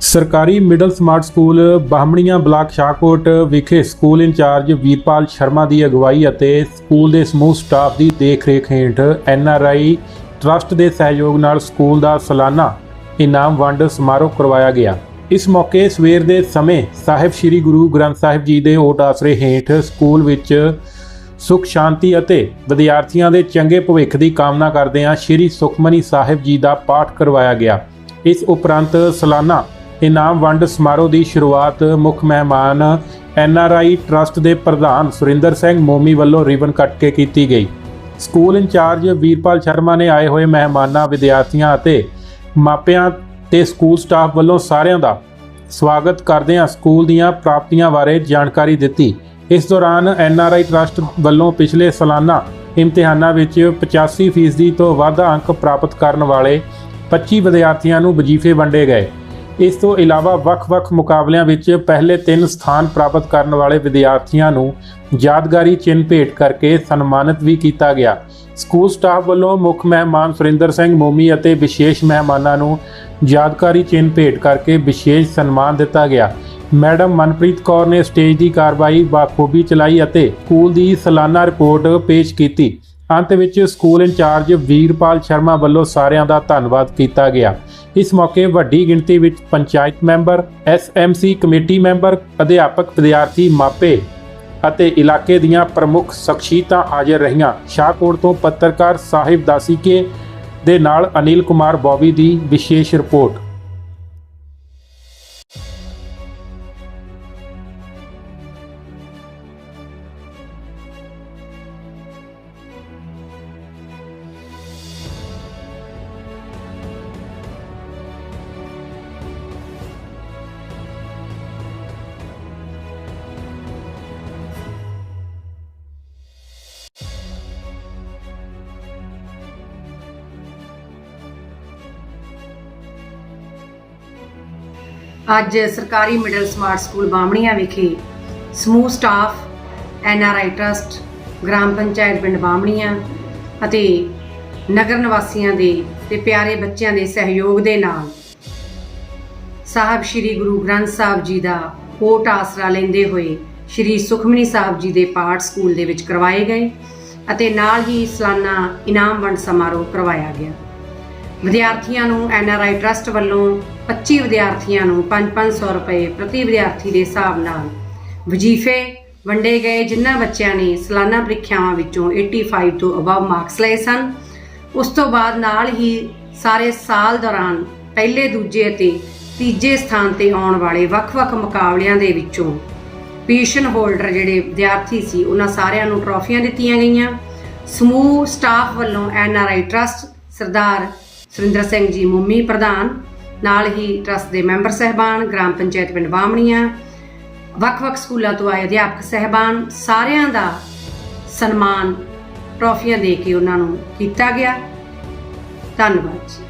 ਸਰਕਾਰੀ middle smart school Bahmanian block Shahkot ਵਿਖੇ school incharge Veerpal Sharma ਦੀ ਅਗਵਾਈ ਅਤੇ ਸਕੂਲ ਦੇ ਸਮੂਹ ਸਟਾਫ ਦੀ ਦੇਖਰੇਖ ਹੇਠ ਐਨਆਰਆਈ ਟਰਸਟ ਦੇ ਸਹਿਯੋਗ ਨਾਲ ਸਕੂਲ ਦਾ ਸਾਲਾਨਾ ਇਨਾਮ ਵੰਡ ਸਮਾਰੋਹ ਕਰਵਾਇਆ ਗਿਆ। ਇਸ ਮੌਕੇ ਸਵੇਰ ਦੇ ਸਮੇਂ ਸਾਹਿਬ ਸ੍ਰੀ ਗੁਰੂ ਗ੍ਰੰਥ ਸਾਹਿਬ ਜੀ ਦੇ ਓਟ ਆਸਰੇ ਹੇਠ ਸਕੂਲ ਵਿੱਚ ਸੁਖ, ਸ਼ਾਂਤੀ ਅਤੇ ਵਿਦਿਆਰਥੀਆਂ ਦੇ ਚੰਗੇ ਭਵਿੱਖ ਦੀ ਕਾਮਨਾ ਕਰਦਿਆਂ ਸ੍ਰੀ ਸੁਖਮਨੀ ਸਾਹਿਬ ਜੀ ਦਾ ਪਾਠ ਕਰਵਾਇਆ ਗਿਆ। ਇਸ ਉਪਰੰਤ ਸਾਲਾਨਾ ਇਨਾਮ ਵੰਡ ਸਮਾਰੋਹ ਦੀ ਸ਼ੁਰੂਆਤ ਮੁੱਖ ਮਹਿਮਾਨ ਐਨਆਰਆਈ ਟਰਸਟ ਦੇ ਪ੍ਰਧਾਨ ਸੁਰਿੰਦਰ ਸਿੰਘ ਮੋਮੀ ਵੱਲੋਂ ਰਿਬਨ ਕੱਟ ਕੇ ਕੀਤੀ ਗਈ। ਸਕੂਲ ਇੰਚਾਰਜ ਵੀਰਪਾਲ ਸ਼ਰਮਾ ਨੇ ਆਏ ਹੋਏ ਮਹਿਮਾਨਾਂ, ਵਿਦਿਆਰਥੀਆਂ ਅਤੇ ਮਾਪਿਆਂ ਤੇ ਸਕੂਲ ਸਟਾਫ ਵੱਲੋਂ ਸਾਰਿਆਂ ਦਾ ਸਵਾਗਤ ਕਰਦਿਆਂ ਸਕੂਲ ਦੀਆਂ ਪ੍ਰਾਪਤੀਆਂ ਬਾਰੇ ਜਾਣਕਾਰੀ ਦਿੱਤੀ। ਇਸ ਦੌਰਾਨ ਐਨਆਰਆਈ ਟਰਸਟ ਵੱਲੋਂ ਪਿਛਲੇ ਸਾਲਾਨਾ ਇਮਤਿਹਾਨਾਂ ਵਿੱਚ 85% ਤੋਂ ਵੱਧ ਅੰਕ ਪ੍ਰਾਪਤ ਕਰਨ ਵਾਲੇ 25 ਵਿਦਿਆਰਥੀਆਂ ਨੂੰ ਵਜ਼ੀਫੇ ਵੰਡੇ ਗਏ। ਇਸ ਤੋਂ ਇਲਾਵਾ ਵੱਖ-ਵੱਖ ਮੁਕਾਬਲਿਆਂ ਵਿੱਚ ਪਹਿਲੇ ਤਿੰਨ ਸਥਾਨ ਪ੍ਰਾਪਤ ਕਰਨ ਵਾਲੇ ਵਿਦਿਆਰਥੀਆਂ ਨੂੰ ਯਾਦਗਾਰੀ ਚਿੰਨ੍ਹ ਭੇਟ ਕਰਕੇ ਸਨਮਾਨਿਤ ਵੀ ਕੀਤਾ ਗਿਆ। ਸਕੂਲ ਸਟਾਫ ਵੱਲੋਂ ਮੁੱਖ ਮਹਿਮਾਨ ਸੁਰਿੰਦਰ ਸਿੰਘ ਮੋਮੀ ਅਤੇ ਵਿਸ਼ੇਸ਼ ਮਹਿਮਾਨਾਂ ਨੂੰ ਯਾਦਗਾਰੀ ਚਿੰਨ੍ਹ ਭੇਟ ਕਰਕੇ ਵਿਸ਼ੇਸ਼ ਸਨਮਾਨ ਦਿੱਤਾ ਗਿਆ। ਮੈਡਮ ਮਨਪ੍ਰੀਤ ਕੌਰ ਨੇ ਸਟੇਜ ਦੀ ਕਾਰਵਾਈ ਬਾਖੂਬੀ ਚਲਾਈ ਅਤੇ ਸਕੂਲ ਦੀ ਸਾਲਾਨਾ ਰਿਪੋਰਟ ਪੇਸ਼ ਕੀਤੀ। ਅੰਤ ਵਿੱਚ ਸਕੂਲ ਇੰਚਾਰਜ ਵੀਰਪਾਲ ਸ਼ਰਮਾ ਵੱਲੋਂ ਸਾਰਿਆਂ ਦਾ ਧੰਨਵਾਦ ਕੀਤਾ ਗਿਆ। ਇਸ ਮੌਕੇ ਵੱਡੀ ਗਿਣਤੀ ਵਿੱਚ panchayat member SMC committee member, ਅਧਿਆਪਕ ਵਿਦਿਆਰਥੀ ਮਾਪੇ ਅਤੇ ਇਲਾਕੇ ਦੀਆਂ ਪ੍ਰਮੁੱਖ ਸ਼ਖਸੀਅਤਾਂ ਹਾਜ਼ਰ ਰਹੀਆਂ। ਸ਼ਾਹਕੋਟ ਤੋਂ ਪੱਤਰਕਾਰ ਸਾਹਿਬ ਦਾਸੀਕੇ ਦੇ ਨਾਲ ਅਨਿਲ ਕੁਮਾਰ ਬੌਬੀ ਦੀ ਵਿਸ਼ੇਸ਼ ਰਿਪੋਰਟ। ਅੱਜ ਸਰਕਾਰੀ ਮਿਡਲ ਸਮਾਰਟ ਸਕੂਲ ਬਾਮਣੀਆਂ ਵਿਖੇ ਸਮੂਹ staff, N R I trust, gram panchayat ਪਿੰਡ ਬਾਮਣੀਆਂ ਅਤੇ ਨਗਰ ਨਿਵਾਸੀਆਂ ਦੇ ਤੇ ਪਿਆਰੇ ਬੱਚਿਆਂ ਦੇ ਸਹਿਯੋਗ ਦੇ ਨਾਲ ਸਾਹਿਬ ਸ੍ਰੀ ਗੁਰੂ ਗ੍ਰੰਥ ਸਾਹਿਬ ਜੀ ਦਾ ਕੋਟ ਆਸਰਾ ਲੈਂਦੇ ਹੋਏ ਸ੍ਰੀ ਸੁਖਮਨੀ ਸਾਹਿਬ ਜੀ ਦੇ ਪਾਠ ਸਕੂਲ ਦੇ ਵਿੱਚ ਕਰਵਾਏ ਗਏ ਅਤੇ ਨਾਲ ਹੀ ਸਾਲਾਨਾ ਇਨਾਮ ਵੰਡ ਸਮਾਰੋਹ ਕਰਵਾਇਆ ਗਿਆ। ਵਿਦਿਆਰਥੀਆਂ ਨੂੰ ਐਨਆਰਆਈ ਟਰਸਟ ਵੱਲੋਂ 25 ਵਿਦਿਆਰਥੀਆਂ ਨੂੰ 5-500 ਰੁਪਏ ਪ੍ਰਤੀ ਵਿਦਿਆਰਥੀ ਦੇ ਹਿਸਾਬ ਨਾਲ ਵਜ਼ੀਫੇ ਵੰਡੇ ਗਏ, ਜਿਨ੍ਹਾਂ ਬੱਚਿਆਂ ਨੇ ਸਾਲਾਨਾ ਪ੍ਰੀਖਿਆਵਾਂ ਵਿੱਚੋਂ 85 ਤੋਂ ਅਬਵ ਮਾਰਕਸ ਲਏ ਸਨ। ਉਸ ਤੋਂ ਬਾਅਦ ਨਾਲ ਹੀ ਸਾਰੇ ਸਾਲ ਦੌਰਾਨ ਪਹਿਲੇ, ਦੂਜੇ ਅਤੇ ਤੀਜੇ ਸਥਾਨ ਤੇ ਆਉਣ ਵਾਲੇ ਵੱਖ-ਵੱਖ ਮੁਕਾਬਲਿਆਂ ਦੇ ਵਿੱਚੋਂ ਪੋਜੀਸ਼ਨ ਹੋਲਡਰ ਜਿਹੜੇ ਵਿਦਿਆਰਥੀ ਸੀ, ਉਹਨਾਂ ਸਾਰਿਆਂ ਨੂੰ ਟਰੋਫੀਆਂ ਦਿੱਤੀਆਂ ਗਈਆਂ। ਸਮੂਹ ਸਟਾਫ ਵੱਲੋਂ ਐਨਆਰਆਈ ਟਰਸਟ ਸਰਦਾਰ ਸੁਰਿੰਦਰ ਸਿੰਘ ਜੀ ਮੁੰਮੀ ਪ੍ਰਧਾਨ, ਨਾਲ ਹੀ ਟਰਸਟ ਦੇ ਮੈਂਬਰ ਸਹਿਬਾਨ, ਗ੍ਰਾਮ ਪੰਚਾਇਤ ਪਿੰਡ ਬਾਮਣੀਆਂ ਵੱਖ-ਵੱਖ ਸਕੂਲਾਂ ਤੋਂ ਆਏ ਅਧਿਆਪਕ ਸਹਿਬਾਨ, ਸਾਰਿਆਂ ਦਾ ਸਨਮਾਨ ਟਰੋਫੀਆਂ ਦੇ ਕੇ ਉਹਨਾਂ ਨੂੰ ਕੀਤਾ ਗਿਆ। ਧੰਨਵਾਦ ਜੀ।